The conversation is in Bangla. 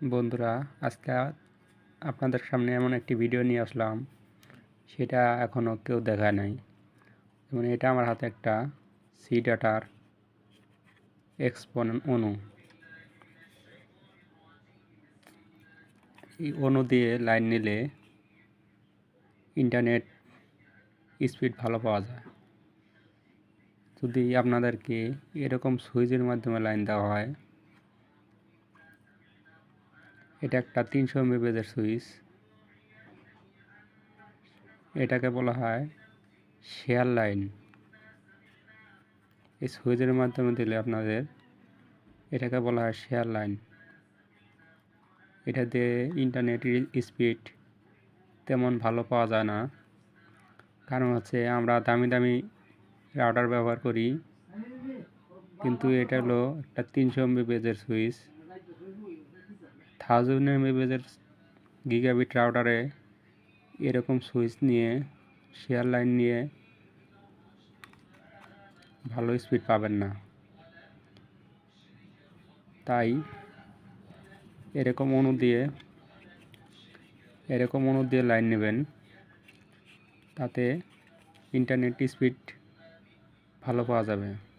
বন্ধুরা, আজকে আপনাদের সামনে এমন একটি ভিডিও নিয়ে আসলাম। সেটা এখনও কেউ দেখায় নাই। যেমন এটা আমার হাতে একটা সি ডাটার এক্সপোন অনু এই অনু দিয়ে লাইন নিলে ইন্টারনেট স্পিড ভালো পাওয়া যায়। যদি আপনাদেরকে এরকম সুইচের মাধ্যমে লাইন দেওয়া হয় এটা একটা তিনশো এমবিপিএসের সুইচ। এটাকে বলা হয় শেয়ার লাইন। এই সুইচের মাধ্যমে দিলে আপনাদের এটাকে বলা হয় শেয়ার লাইন। এটা দিয়ে ইন্টারনেটের স্পিড তেমন ভালো পাওয়া যায় না। কারণ হচ্ছে আমরা দামি দামি রাউটার ব্যবহার করি, কিন্তু এটা হলো একটা তিনশো এমবিপিএসের সুইচ। থাউজেন্ড এমবিপিএসের গিগাবিট রাউটারে এরকম সুইচ নিয়ে শেয়ার লাইন নিয়ে ভালো স্পিড পাবেন না। তাই এরকম অনু দিয়ে, এরকম অনু দিয়ে লাইন নেবেন। তাতে ইন্টারনেট স্পিড ভালো পাওয়া যাবে।